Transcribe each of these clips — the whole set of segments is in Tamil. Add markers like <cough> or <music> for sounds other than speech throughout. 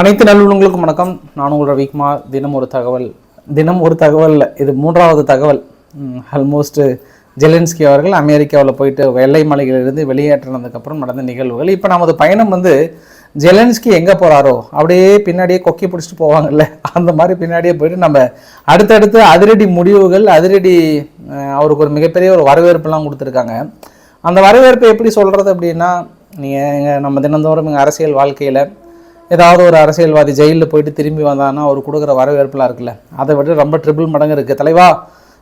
அனைத்து நல்லுள்ளங்களுக்கும் வணக்கம். நான் உங்கள் ரவிக்குமார். தினம் ஒரு தகவல் தினம் ஒரு தகவல் இது மூன்றாவது தகவல். ஆல்மோஸ்ட் ஜெலன்ஸ்கி அவர்கள் அமெரிக்காவில் போயிட்டு வெள்ளை மலைகளிலிருந்து வெளியேற்றினதுக்கப்புறம் நடந்த நிகழ்வுகள். இப்போ நமது பயணம் வந்து ஜெலன்ஸ்கி எங்கே போகிறாரோ அப்படியே பின்னாடியே கொக்கி பிடிச்சிட்டு போவாங்கல்ல அந்த மாதிரி பின்னாடியே போயிட்டு நம்ம அடுத்தடுத்து அதிரடி முடிவுகள் அதிரடி அவருக்கு ஒரு மிகப்பெரிய ஒரு வரவேற்புலாம் கொடுத்துருக்காங்க. அந்த வரவேற்பை எப்படி சொல்கிறது அப்படின்னா நீங்கள் எங்கள் நம்ம தினந்தோறும் எங்கள் அரசியல் வாழ்க்கையில் ஏதாவது ஒரு அரசியல்வாதி ஜெயிலில் போயிட்டு திரும்பி வந்தான்னா அவர் கொடுக்குற வரவேற்புலாம் இருக்குல்ல? அதை விட ரொம்ப ட்ரிபிள் மடங்கு இருக்குது தலைவா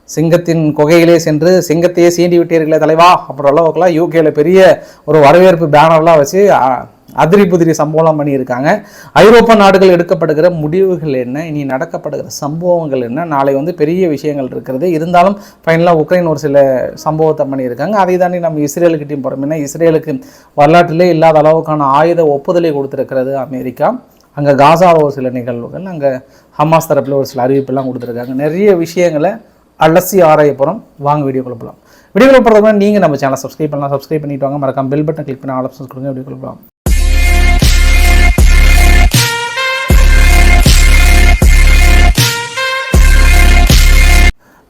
சிங்கத்தின் குகையிலே சென்று சிங்கத்தையே சீண்டி விட்டீர்களே தலைவா அப்புறம் அளவுக்குலாம் யூகேல பெரிய ஒரு வரவேற்பு பேனர்லாம் வச்சு அதிரி புதிரி சம்பவம்லாம் பண்ணியிருக்காங்க. ஐரோப்பா நாடுகள் எடுக்கப்படுகிற முடிவுகள் என்ன? இனி நடக்கப்படுகிற சம்பவங்கள் என்ன? நாளை வந்து பெரிய விஷயங்கள் இருக்கிறது. இருந்தாலும் ஃபைனலாக உக்ரைன் ஒரு சில சம்பவத்தை பண்ணியிருக்காங்க. அதை தாண்டி நம்ம இஸ்ரேலுக்கிட்டையும் போகிறோம் ஏன்னா இஸ்ரேலுக்கு வரலாற்றிலே இல்லாத அளவுக்கான ஆயுத ஒப்புதலை கொடுத்துருக்கிறது அமெரிக்கா. அங்கே காசாவில் ஒரு சில நிகழ்வுகள் அங்கே ஹமாஸ் தரப்பில் ஒரு சில அறிவிப்பெல்லாம் கொடுத்துருக்காங்க. நிறைய விஷயங்களை அலசி ஆராய போகிறோம் வாங்க வீடியோக்குள்ள போகலாம் வீடியோக்குள்ள போகிறதுக்கு முன்னாடி நீங்கள் நம்ம சேனல் சப்ஸ்கிரைப் பண்ணலாம். சப்ஸ்கிரைப் பண்ணிட்டு வாங்க. மறக்காம பெல் பட்டன் கிளிக் பண்ணி ஆல் ஆப்ஷன்ஸ் கொடுங்க. வீடியோக்குள்ள போகலாம்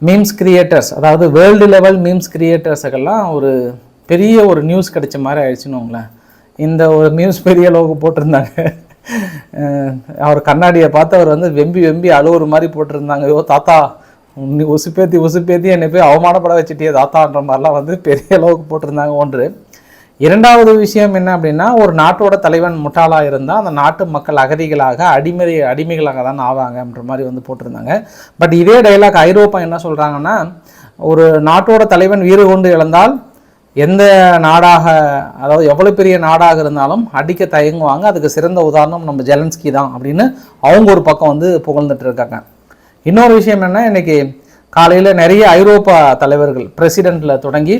மீம்ஸ் கிரியேட்டர்ஸ் அதாவது வேர்ல்டு லெவல் மீம்ஸ் கிரியேட்டர்ஸுக்கெல்லாம் ஒரு பெரிய ஒரு நியூஸ் கிடைச்ச மாதிரி ஆயிடுச்சுன்னு உங்களேன் இந்த ஒரு நியூஸ் பெரிய அளவுக்கு போட்டிருந்தாங்க. அவர் கண்ணாடியை பார்த்து அவர் வந்து வெம்பி வெம்பி அழுவுற மாதிரி போட்டிருந்தாங்க. ஐயோ தாத்தா உசுப்பேத்தி உசுப்பேத்தி என்னை போய் அவமானப்பட வச்சுட்டே தாத்தான்ற மாதிரிலாம் வந்து பெரிய அளவுக்கு போட்டிருந்தாங்க. ஒன்று இரண்டாவது விஷயம் என்ன அப்படின்னா ஒரு நாட்டோட தலைவன் முட்டாளாக இருந்தால் அந்த நாட்டு மக்கள் அகதிகளாக அடிமை அடிமைகளாக தான் ஆவாங்கன்ற மாதிரி வந்து போட்டிருந்தாங்க. பட் இதே டைலாக் ஐரோப்பா என்ன சொல்கிறாங்கன்னா ஒரு நாட்டோட தலைவன் வீறு கொண்டு இழந்தால் எந்த நாடாக அதாவது எவ்வளோ பெரிய நாடாக இருந்தாலும் அடிக்க தயங்குவாங்க. அதுக்கு சிறந்த உதாரணம் நம்ம ஜெலன்ஸ்கி தான் அப்படின்னு அவங்க ஒரு பக்கம் வந்து புகழ்ந்துட்டு இருக்காங்க. இன்னொரு விஷயம் என்ன இன்னைக்கு காலையில் நிறைய ஐரோப்பா தலைவர்கள் பிரசிடெண்ட்டில் தொடங்கி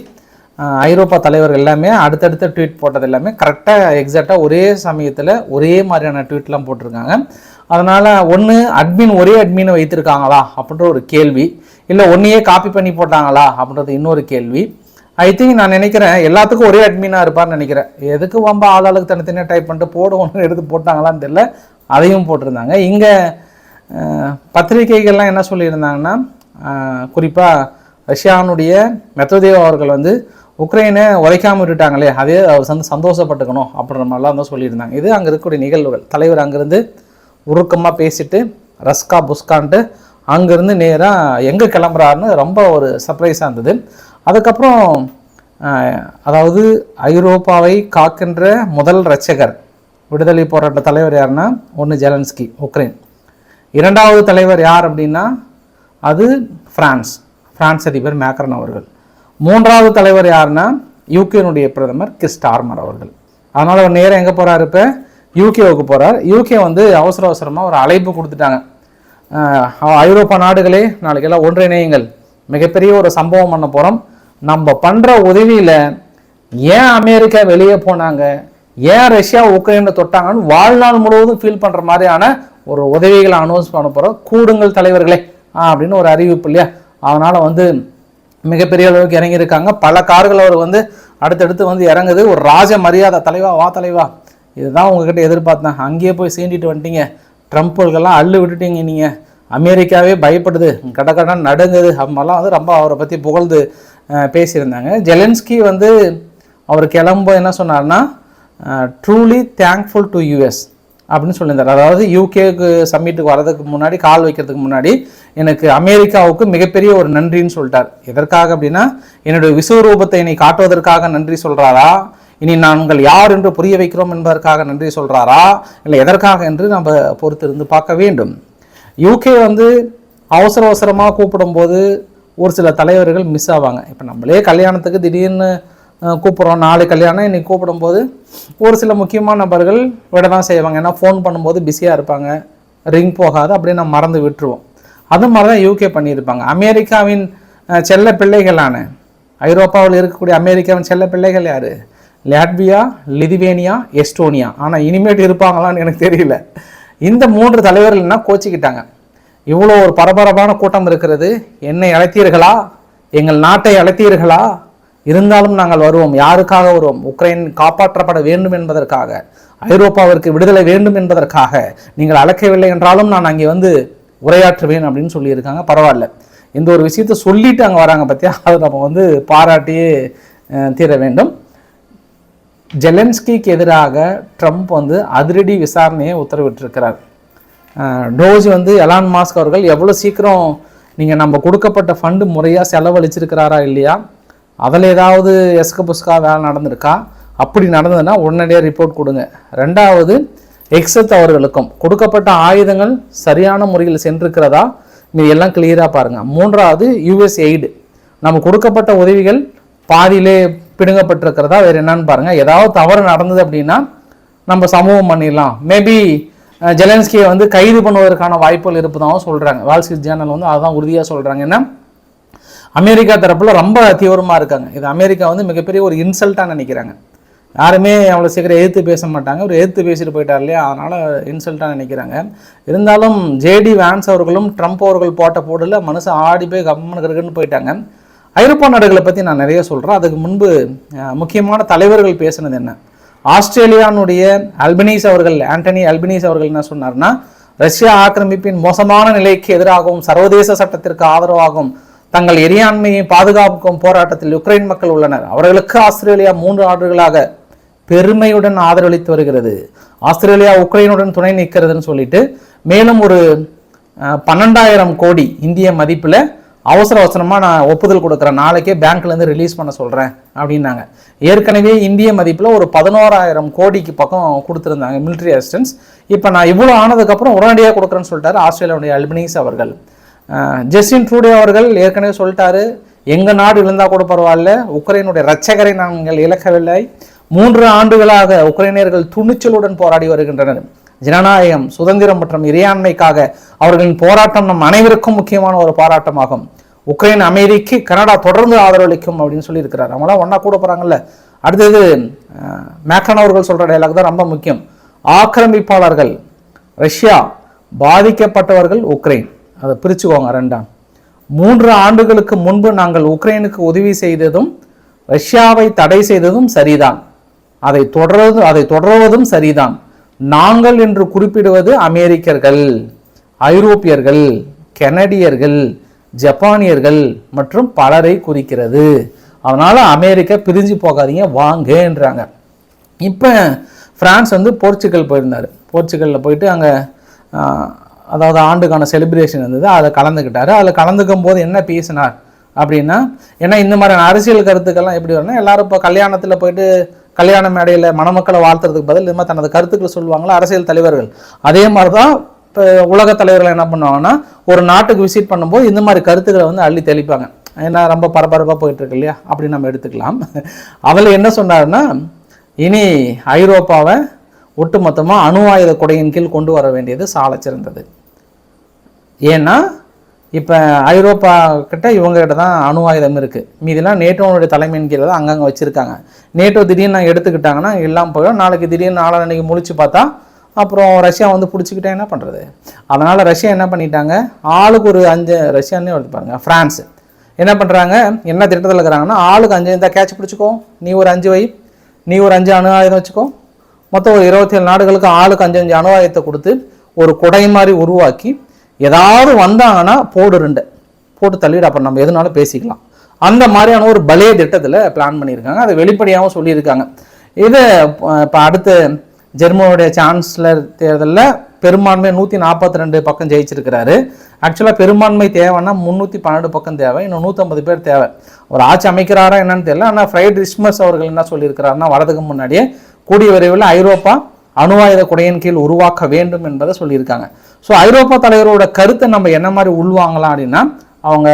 ஐரோப்பா தலைவர்கள் எல்லாமே அடுத்தடுத்த ட்வீட் போட்டது எல்லாமே கரெக்டாக எக்ஸாக்டாக ஒரே சமயத்தில் ஒரே மாதிரியான ட்வீட்லாம் போட்டிருக்காங்க. அதனால் ஒன்று அட்மின் ஒரே அட்மினை வைத்திருக்காங்களா அப்படின்ற ஒரு கேள்வி. இல்லை ஒன்றையே காப்பி பண்ணி போட்டாங்களா அப்படின்றது இன்னொரு கேள்வி. ஐ திங்க் நான் நினைக்கிறேன் எல்லாத்துக்கும் ஒரே அட்மினாக இருப்பார்னு நினைக்கிறேன். எதுக்கு வம்ப ஆளாளுக்கு தனித்தனியாக டைப் பண்ணிட்டு போட ஒன்று எடுத்து போட்டாங்களான்னு தெரியல. அதையும் போட்டிருந்தாங்க. இங்கே பத்திரிகைகள்லாம் என்ன சொல்லியிருந்தாங்கன்னா குறிப்பாக ரஷ்யாவுடைய மெத்ததேவ் அவர்கள் வந்து உக்ரைனை உழைக்காமல் விட்டுட்டாங்களே அதே அவர் வந்து சந்தோஷப்பட்டுக்கணும் அப்படின்ற மாதிரிலாம் தான் சொல்லியிருந்தாங்க. இது அங்கே இருக்கக்கூடிய நிகழ்வுகள். தலைவர் அங்கேருந்து உருக்கமாக பேசிட்டு ரஸ்கா புஸ்கான்ட்டு அங்கேருந்து நேராக எங்கே கிளம்புறாருன்னு ரொம்ப ஒரு சர்ப்ரைஸாக இருந்தது. அதுக்கப்புறம் அதாவது ஐரோப்பாவை காக்கின்ற முதல் ரச்சகர் விடுதலை போராட்ட தலைவர் யாருன்னா ஒன்று ஜெலன்ஸ்கி உக்ரைன். இரண்டாவது தலைவர் யார் அப்படின்னா அது ஃப்ரான்ஸ் ஃப்ரான்ஸ் அதிபர் மேக்ரன் அவர்கள். மூன்றாவது தலைவர் யாருன்னா யூகேனுடைய பிரதமர் கிஸ்டார்மர் அவர்கள். அதனால் அவர் நேராக எங்கே போகிறார் இப்போ? யூகேவுக்கு போகிறார் யூகே வந்து அவசர அவசரமாக ஒரு அழைப்பு கொடுத்துட்டாங்க. ஐரோப்பா நாடுகளே நாளைக்கெல்லாம் ஒன்றிணையுங்கள். மிகப்பெரிய ஒரு சம்பவம் பண்ண போகிறோம் நம்ம பண்ணுற உதவியில் ஏன் அமெரிக்கா வெளியே போனாங்க? ஏன் ரஷ்யா உக்ரைனை தொட்டாங்கன்னு வாழ்நாள் முழுவதும் ஃபீல் பண்ணுற மாதிரியான ஒரு உதவிகளை அனௌன்ஸ் பண்ண போகிறோம் கூடுங்கள் தலைவர்களே ஆ, அப்படின்னு ஒரு அறிவிப்பு இல்லையா? அதனால் வந்து மிகப்பெரிய அளவுக்கு இறங்கியிருக்காங்க. பல கார்கள் அவர் வந்து அடுத்தடுத்து வந்து இறங்குது. ஒரு ராஜ மரியாதை தலைவா வா தலைவா. இதுதான் உங்ககிட்ட எதிர்பார்த்தேன். அங்கேயே போய் சீண்டிட்டு வந்துட்டீங்க. ட்ரம்ப்புக்கெல்லாம் அள்ளு விட்டுட்டீங்க நீங்கள் அமெரிக்காவே பயப்படுது. கட நடுங்குது. அப்படிலாம் வந்து ரொம்ப அவரை பற்றி புகழ்ந்து பேசியிருந்தாங்க. ஜெலன்ஸ்கி வந்து அவர் கிளம்ப என்ன சொன்னார்னா ட்ரூலி தேங்க்ஃபுல் டு யூஎஸ் அப்படின்னு சொல்லியிருந்தார். அதாவது யூகேக்கு சம்மிட்டுக்கு வரதுக்கு முன்னாடி கால் வைக்கிறதுக்கு முன்னாடி எனக்கு அமெரிக்காவுக்கு மிகப்பெரிய ஒரு நன்றின்னு சொல்லிட்டார். எதற்காக அப்படின்னா என்னுடைய விஸ்வரூபத்தை என்னை காட்டுவதற்காக நன்றி சொல்கிறாரா இனி நாங்கள் யார் என்று புரிய வைக்கிறோம் என்பதற்காக நன்றி சொல்கிறாரா இல்லை எதற்காக என்று நம்ம பொறுத்திருந்து பார்க்க வேண்டும். யூகே வந்து அவசர அவசரமாக கூப்பிடும்போது ஒரு சில தலைவர்கள் மிஸ் ஆவாங்க. இப்போ நம்மளே கல்யாணத்துக்கு திடீர்னு கூப்பிட்றோம். நாலு கல்யாணம். இன்னைக்கு கூப்பிடும்போது ஒரு சில முக்கியமான நபர்கள் விட தான் செய்வாங்க. ஏன்னா ஃபோன் பண்ணும்போது பிஸியாக இருப்பாங்க. ரிங் போகாது. அப்படியே நம்ம மறந்து விட்டுருவோம். அது மாதிரி தான் யூகே பண்ணியிருப்பாங்க. அமெரிக்காவின் செல்ல பிள்ளைகளான ஐரோப்பாவில் இருக்கக்கூடிய அமெரிக்காவின் செல்ல பிள்ளைகள் யார்? Latvia Lithuania Estonia. ஆனால் இனிமேட்டு இருப்பாங்களான்னு எனக்கு தெரியல. இந்த மூன்று தலைவர்கள்னா கோச்சிக்கிட்டாங்க? இவ்வளோ ஒரு பரபரப்பான கூட்டம் இருக்கிறது. என்னை அழைத்தீர்களா? எங்கள் நாட்டை அழைத்தீர்களா? இருந்தாலும் நாங்கள் வருவோம் யாருக்காக வருவோம்? உக்ரைன் காப்பாற்றப்பட வேண்டும் என்பதற்காக ஐரோப்பாவிற்கு விடுதலை வேண்டும் என்பதற்காக நீங்கள் அழைக்கவில்லை என்றாலும் நான் அங்கே வந்து உரையாற்றுவேன் அப்படின்னு சொல்லியிருக்காங்க. பரவாயில்ல. இந்த ஒரு விஷயத்த சொல்லிட்டு அங்கே வராங்க பற்றியா <laughs> அதை நம்ம வந்து பாராட்டியே தீர வேண்டும். ஜெலன்ஸ்கிக்கு எதிராக ட்ரம்ப் வந்து அதிரடி விசாரணையை உத்தரவிட்டிருக்கிறார். டோஜி டோஜ் வந்து எலான் மாஸ்க் அவர்கள் எவ்வளோ சீக்கிரம் நீங்கள் நம்ம கொடுக்கப்பட்ட ஃபண்டு முறையாக செலவழிச்சிருக்கிறாரா இல்லையா? அதில் ஏதாவது எஸ்க புஸ்கா வேலை நடந்திருக்கா? அப்படி நடந்ததுன்னா உடனடியாக ரிப்போர்ட் கொடுங்க. ரெண்டாவது எக்ஸத் அவர்களுக்கும் கொடுக்கப்பட்ட ஆயுதங்கள் சரியான முறையில் சென்றிருக்கிறதா? நீ எல்லாம் கிளியராக பாருங்கள் மூன்றாவது யூஎஸ் எய்டு நம்ம கொடுக்கப்பட்ட உதவிகள் பாதியிலே பிடுங்கப்பட்டிருக்கிறதா? வேறு என்னன்னு பாருங்கள் ஏதாவது தவறு நடந்தது அப்படின்னா நம்ம சமூகம் பண்ணிடலாம். மேபி ஜெலன்ஸ்கியை வந்து கைது பண்ணுவதற்கான வாய்ப்புகள் இருப்பதாகவும் சொல்கிறாங்க வால் ஸ்ட்ரீட் ஜேர்னல் வந்து அதுதான் உறுதியாக சொல்கிறாங்க ஏன்னா அமெரிக்கா தரப்பில் ரொம்ப தீவிரமாக இருக்காங்க. இது அமெரிக்கா வந்து மிகப்பெரிய ஒரு இன்சல்ட்டாக நினைக்கிறாங்க. யாருமே அவ்வளோ சீக்கிரம் எதிர்த்து பேச மாட்டாங்க. ஒரு எதிர்த்து பேசிட்டு போயிட்டார் இல்லையா? அதனால் இன்சல்ட்டாக நினைக்கிறாங்க. இருந்தாலும் ஜேடி வேன்ஸ் அவர்களும் ட்ரம்ப் அவர்கள் போட்ட போடல மனுஷன் ஆடி போய் கம்மனு கிருக்குன்னு போயிட்டாங்க. ஐரோப்பா நாடுகளை பற்றி நான் நிறைய சொல்கிறேன் அதுக்கு முன்பு முக்கியமான தலைவர்கள் பேசுனது என்ன? ஆஸ்திரேலியானுடைய அல்பனீஸ் அவர்கள் ஆண்டனி அல்பனீஸ் அவர்கள் என்ன சொன்னார்னா ரஷ்யா ஆக்கிரமிப்பின் மோசமான நிலைக்கு எதிராகவும் சர்வதேச சட்டத்திற்கு ஆதரவாகவும் தங்கள் எரியாண்மையை பாதுகாக்கும் போராட்டத்தில் உக்ரைன் மக்கள் உள்ளனர். அவர்களுக்கு ஆஸ்திரேலியா மூன்று ஆண்டுகளாக பெருமையுடன் ஆதரவளித்து வருகிறது. ஆஸ்திரேலியா உக்ரைனுடன் துணை நிற்கிறதுன்னு சொல்லிட்டு மேலும் ஒரு பன்னெண்டாயிரம் கோடி இந்திய மதிப்பில் அவசர அவசரமாக நான் ஒப்புதல் கொடுக்குறேன். நாளைக்கே பேங்க்லேருந்து ரிலீஸ் பண்ண சொல்கிறேன் அப்படின்னாங்க. ஏற்கனவே இந்திய மதிப்பில் ஒரு பதினோராயிரம் கோடிக்கு பக்கம் கொடுத்துருந்தாங்க மிலிட்ரி அசிஸ்டன்ஸ். இப்போ நான் இவ்வளோ ஆனதுக்கப்புறம் உடனடியாக கொடுக்குறேன்னு சொல்லிட்டாரு ஆஸ்திரேலியாவுடைய அல்பனீஸ் அவர்கள். ஜெஸ்டின் ட்ரூடே அவர்கள் ஏற்கனவே சொல்லிட்டாரு எங்கள் நாடு இழந்தால் கூட பரவாயில்ல உக்ரைனுடைய ரட்சகரை நாங்கள் இழக்கவில்லை. மூன்று ஆண்டுகளாக உக்ரைனியர்கள் துணிச்சலுடன் போராடி வருகின்றனர். ஜனநாயகம் சுதந்திரம் மற்றும் இறையாண்மைக்காக அவர்களின் போராட்டம் நம் அனைவருக்கும் முக்கியமான ஒரு போராட்டமாகும். உக்ரைன் அமெரிக்கு கனடா தொடர்ந்து ஆதரவளிக்கும் அப்படின்னு சொல்லியிருக்கிறார். அவங்களாம் ஒன்றா கூட போகிறாங்கல்ல அடுத்தது மேக்ரன் அவர்கள் சொல்கிற டைலாக் தான் ரொம்ப முக்கியம். ஆக்கிரமிப்பாளர்கள் ரஷ்யா பாதிக்கப்பட்டவர்கள் உக்ரைன். அதை பிரிச்சுக்கோங்க ரெண்டாம் மூன்று ஆண்டுகளுக்கு முன்பு நாங்கள் உக்ரைனுக்கு உதவி செய்ததும் ரஷ்யாவை தடை செய்ததும் சரிதான். அதை தொடர்வது அதை தொடர்வதும் சரிதான். நாங்கள் என்று குறிப்பிடுவது அமெரிக்கர்கள் ஐரோப்பியர்கள் கெனடியர்கள் ஜப்பானியர்கள் மற்றும் பலரை குறிக்கிறது. அதனால் அமெரிக்கா பிரிஞ்சு போகாதீங்க வாங்கன்றாங்க. இப்போ ஃப்ரான்ஸ் வந்து போர்ச்சுகல் போயிருந்தார். போர்ச்சுகலில் போயிட்டு அங்கே அதாவது ஆண்டுக்கான செலிப்ரேஷன் இருந்தது. அதில் கலந்துக்கிட்டார். அதில் கலந்துக்கும் போது என்ன பேசினார் அப்படின்னா ஏன்னா இந்த மாதிரியான அரசியல் கருத்துக்கள்லாம் எப்படி வரும்னா எல்லாரும் இப்போ கல்யாணத்தில் போயிட்டு கல்யாண மேடையில் மணமக்களை வாழ்த்துறதுக்கு பதில் இது மாதிரி தனது கருத்துக்களை சொல்லுவாங்களா அரசியல் தலைவர்கள். அதே மாதிரி தான் இப்போ உலக தலைவர்கள் என்ன பண்ணுவாங்கன்னா ஒரு நாட்டுக்கு விசிட் பண்ணும்போது இந்த மாதிரி கருத்துக்களை வந்து அள்ளி தெளிப்பாங்க. ஏன்னா ரொம்ப பரபரப்பாக போயிட்டுருக்கு இல்லையா? அப்படி நம்ம எடுத்துக்கலாம். <laughs> அவள் என்ன சொன்னாருன்னா இனி ஐரோப்பாவை ஒட்டுமொத்தமாக அணு ஆயுத கொடையின் கீழ் கொண்டு வர வேண்டியது சாலை சிறந்தது. ஏன்னா இப்போ ஐரோப்பா கிட்ட இவங்க கிட்ட தான் அணு ஆயுதம் இருக்குது மீதிலாம் நேட்டோனுடைய தலைமையின் கீழே தான் அங்கங்கே வச்சுருக்காங்க. நேட்டோ திடீர்னு நான் எடுத்துக்கிட்டாங்கன்னா எல்லாம் போயிடும். நாளைக்கு திடீர்னு நாளன்னைக்கு முழிச்சு பார்த்தா அப்புறம் ரஷ்யா வந்து பிடிச்சிக்கிட்டா என்ன பண்ணுறது அதனால் ரஷ்யா என்ன பண்ணிட்டாங்க? ஆளுக்கு ஒரு அஞ்சு ரஷ்யானே வருது பாருங்க என்ன பண்ணுறாங்க என்ன திட்டத்தில் இருக்கிறாங்கன்னா ஆளுக்கு அஞ்சு இருந்தால் கேட்ச் பிடிச்சிக்கோ. நீ ஒரு அஞ்சு வை. நீ ஒரு அஞ்சு அணு ஆயுதம் வச்சுக்கோ. மொத்தம் ஒரு இருபத்தி ஏழு நாடுகளுக்கு ஆளுக்கு அஞ்சு அஞ்சு அணுவாயத்தை கொடுத்து ஒரு குடை மாதிரி உருவாக்கி ஏதாவது வந்தாங்கன்னா போடு ரெண்டு. போட்டு தள்ளிடு. அப்புறம் நம்ம எதுனாலும் பேசிக்கலாம். அந்த மாதிரியான ஒரு பலே திட்டத்தில் பிளான் பண்ணியிருக்காங்க. அதை வெளிப்படையாகவும் சொல்லியிருக்காங்க. இது இப்போ அடுத்து ஜெர்மனுடைய சான்சலர் தேர்தலில் பெரும்பான்மை நூற்றி நாற்பத்தி ரெண்டு பக்கம் ஜெயிச்சிருக்கிறாரு. ஆக்சுவலாக பெரும்பான்மை தேவைன்னா முந்நூற்றி பன்னெண்டு பக்கம் தேவை. இன்னும் நூற்றம்பது பேர் தேவை. ஒரு ஆட்சி அமைக்கிறாரா என்னன்னு தெரியல. ஆனால் ஃப்ரைட் ரிஸ்மஸ் அவர்கள் என்ன சொல்லியிருக்கிறாருன்னா வரதுக்கு முன்னாடியே கூடிய விரைவில் ஐரோப்பா அணுவாயுத குடையின் கீழ் உருவாக்க வேண்டும் என்பதை சொல்லியிருக்காங்க. ஸோ ஐரோப்பா தலைவரோட கருத்தை நம்ம என்ன மாதிரி உள்வாங்கலாம் அப்படின்னா அவங்க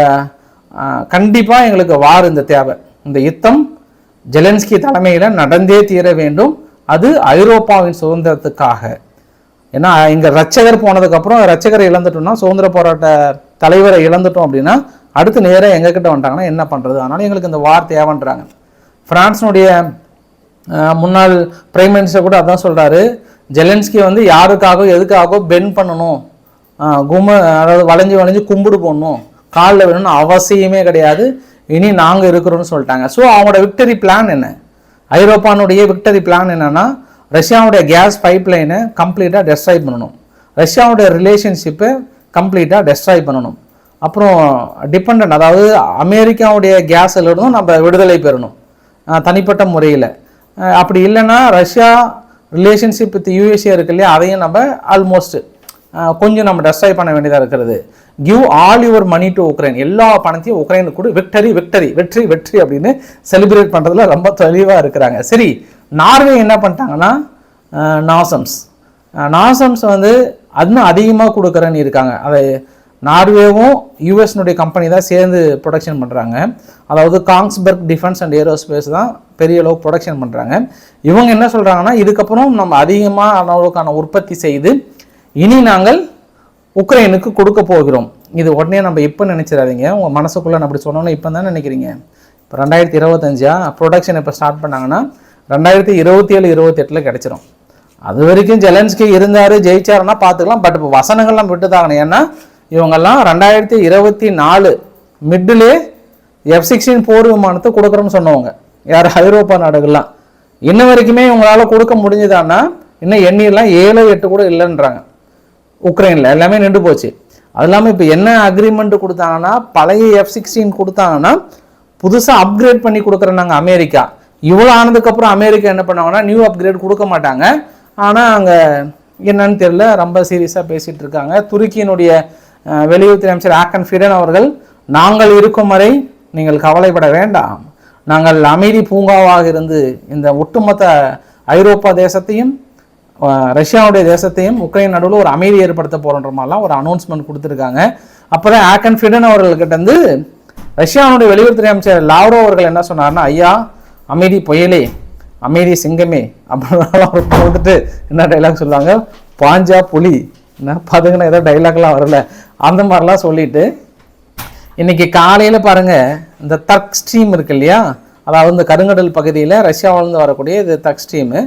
கண்டிப்பாக எங்களுக்கு வார் இந்த தேவை. இந்த யுத்தம் ஜெலன்ஸ்கி தலைமையில் நடந்தே தீர வேண்டும். அது ஐரோப்பாவின் சுதந்திரத்துக்காக. ஏன்னா இங்கே ரட்சகர் போனதுக்கப்புறம் ரட்சகரை இழந்துட்டோம்னா சுதந்திர போராட்ட தலைவரை இழந்துட்டோம் அப்படின்னா அடுத்து நேராக எங்ககிட்ட வந்துட்டாங்கன்னா என்ன பண்ணுறது அதனால எங்களுக்கு இந்த வார் தேவைன்றாங்க. ஃப்ரான்ஸினுடைய முன்னாள் பிரைம் மினிஸ்டர் கூட அதான் சொல்கிறாரு ஜெலன்ஸ்கி வந்து யாருக்காக எதுக்காக பென் பண்ணணும். கும அதாவது வளைஞ்சு வளைஞ்சு கும்பிடு போடணும். காலில் வேணும்னு அவசியமே கிடையாது. இனி நாங்கள் இருக்கிறோம்னு சொல்லிட்டாங்க. ஸோ அவங்களோட விக்டரி பிளான் என்ன? ஐரோப்பானுடைய விக்டரி பிளான் என்னென்னா ரஷ்யாவுடைய கேஸ் பைப்லைனை கம்ப்ளீட்டாக டெஸ்ட்ராய் பண்ணணும். ரஷ்யாவுடைய ரிலேஷன்ஷிப்பை கம்ப்ளீட்டாக டெஸ்ட்ராய் பண்ணணும். அப்புறம் டிபெண்ட் அதாவது அமெரிக்காவுடைய கேஸிலிருந்தும் நம்ம விடுதலை பெறணும். தனிப்பட்ட முறையில். அப்படி இல்லைன்னா ரஷ்யா ரிலேஷன்ஷிப் வித் யூஎஸ்ஏ இருக்கு இல்லையா? அதையும் நம்ம ஆல்மோஸ்ட் கொஞ்சம் நம்ம டெஸ்ட்ராய் பண்ண வேண்டியதாக இருக்கிறது. Give all your money to Ukraine எல்லா பணத்தையும் உக்ரைனுக்கு கூட. விக்டரி விக்டரி வெற்றி வெற்றி அப்படின்னு செலிப்ரேட் பண்ணுறதுல ரொம்ப தெளிவாக இருக்கிறாங்க. சரி நார்வே என்ன பண்ணிட்டாங்கன்னா நாசம்ஸ். நாசம்ஸ் வந்து இன்னும் அதிகமாக கொடுக்குறேன்னு இருக்காங்க. அதை நார்வேவும் யூஎஸ்னுடைய கம்பெனி தான் சேர்ந்து ப்ரொடக்ஷன் பண்ணுறாங்க அதாவது காங்ஸ்பர்க் டிஃபென்ஸ் அண்ட் ஏரோஸ்பேஸ் தான் பெரிய அளவு ப்ரொடக்ஷன் பண்ணுறாங்க இவங்க என்ன சொல்கிறாங்கன்னா இதுக்கப்புறம் நம்ம அதிகமாக அளவுக்கான உற்பத்தி செய்து இனி நாங்கள் உக்ரைனுக்கு கொடுக்க போகிறோம். இது உடனே நம்ம இப்போ நினச்சிடாதீங்க. உங்கள் மனசுக்குள்ளே நான் அப்படி சொன்னோன்னு இப்போ தான் நினைக்கிறீங்க? இப்போ ரெண்டாயிரத்தி இருபத்தஞ்சா ப்ரொடக்ஷன் இப்போ ஸ்டார்ட் பண்ணாங்கன்னா ரெண்டாயிரத்தி இருபத்தி ஏழு இருபத்தெட்டில் கிடச்சிரும். அது வரைக்கும் ஜெலன்ஸ்கி இருந்தார் ஜெயிச்சாருன்னா பார்த்துக்கலாம் பட் இப்போ வசனங்கள்லாம் விட்டுதாகணும். ஏன்னா இவங்கெல்லாம் ரெண்டாயிரத்தி இருபத்தி நாலு மிட்டிலே எஃப் சிக்ஸ்டீன் போர் விமானத்தை கொடுக்குறோன்னு சொன்னவங்க. யார்? ஐரோப்பா நாடுகள்லாம். இன்ன வரைக்குமே இவங்களால கொடுக்க முடிஞ்சதான்னா இன்னும் எண்ணியெல்லாம் ஏழு எட்டு கூட இல்லைன்றாங்க. உக்ரைனில் எல்லாமே நின்று போச்சு. அது இல்லாமல் இப்போ என்ன அக்ரிமெண்ட் கொடுத்தாங்கன்னா பழைய எஃப் சிக்ஸ்டீன் கொடுத்தாங்கன்னா புதுசாக அப்கிரேட் பண்ணி கொடுக்குறேன்னாங்க அமெரிக்கா. இவ்வளோ ஆனதுக்கப்புறம் அமெரிக்கா என்ன பண்ணாங்கன்னா நியூ அப்கிரேட் கொடுக்க மாட்டாங்க. ஆனால் அங்கே என்னன்னு தெரியல ரொம்ப சீரியஸாக பேசிகிட்டு இருக்காங்க. துருக்கியினுடைய வெளியுறவுத்துறை அமைச்சர் ஆக்கன் ஃபிடன் அவர்கள் நாங்கள் இருக்கும் வரை நீங்கள் கவலைப்பட வேண்டாம். நாங்கள் அமைதி பூங்காவாக இருந்து இந்த ஒட்டுமொத்த ஐரோப்பா தேசத்தையும் ரஷ்யாவுடைய தேசத்தையும் உக்ரைன் நடுவில் ஒரு அமைதி ஏற்படுத்த போகிறன்ற மாதிரிலாம் ஒரு அனௌன்ஸ்மெண்ட் கொடுத்துருக்காங்க. அப்போ தான் ஆக்கன் ஃபிடன் அவர்கள்கிட்ட வந்து ரஷ்யாவுடைய வெளியுறவுத்துறை அமைச்சர் லாவ்ரோ அவர்கள் என்ன சொன்னார்னா ஐயா அமைதி புயலே அமைதி சிங்கமே அப்படின்னாலும் அவர் வந்துட்டு என்ன டைலாக் சொல்லுவாங்க? பாஞ்சா புலி. நான் பாதுங்கன்னா ஏதோ டைலாக்லாம் வரல. அந்த மாதிரிலாம் சொல்லிட்டு இன்றைக்கி காலையில் பாருங்கள் இந்த தர்க் ஸ்ட்ரீம் இருக்கு இல்லையா? அதாவது இந்த கருங்கடல் பகுதியில் ரஷ்யாவிலேருந்து வரக்கூடிய இது தக் ஸ்ட்ரீமு